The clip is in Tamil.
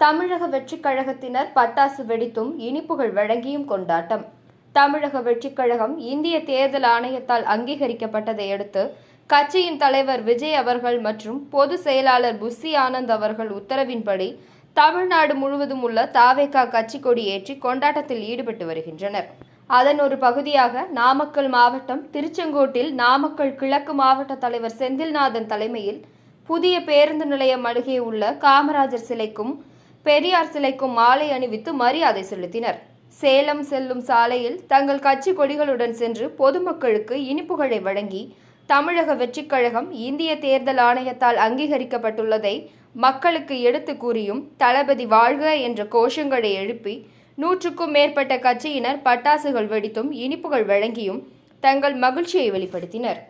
தமிழக வெற்றிக் கழகத்தினர் பட்டாசு வெடித்தும் இனிப்புகள் வழங்கியும் கொண்டாட்டம். தமிழக வெற்றிக் கழகம் இந்திய தேர்தல் ஆணையத்தால் அங்கீகரிக்கப்பட்டதை அடுத்து கட்சியின் தலைவர் விஜய் அவர்கள் மற்றும் பொதுச் செயலாளர் புஸ்ஸி ஆனந்த் அவர்கள் உத்தரவின்படி தமிழ்நாடு முழுவதும் உள்ள தாவேகா கட்சி கொடி ஏற்றி கொண்டாட்டத்தில் ஈடுபட்டு வருகின்றனர். அதன் ஒரு பகுதியாக நாமக்கல் மாவட்டம் திருச்செங்கோட்டில் நாமக்கல் கிழக்கு மாவட்ட தலைவர் செந்தில்நாதன் தலைமையில் புதிய பேருந்து நிலையம் அருகே உள்ள காமராஜர் சிலைக்கும் பெரியார் சிலைக்கும் மாலை அணிவித்து மரியாதை செலுத்தினர். சேலம் செல்லும் சாலையில் தங்கள் கட்சி கொடிகளுடன் சென்று பொதுமக்களுக்கு இனிப்புகளை வழங்கி தமிழக வெற்றிக் கழகம் இந்திய தேர்தல் ஆணையத்தால் அங்கீகரிக்கப்பட்டுள்ளதை மக்களுக்கு எடுத்து கூறியும் தளபதி வாழ்க என்ற கோஷங்களை எழுப்பி நூற்றுக்கும் மேற்பட்ட கட்சியினர் பட்டாசுகள் வெடித்தும் இனிப்புகள் வழங்கியும் தங்கள் மகிழ்ச்சியை வெளிப்படுத்தினர்.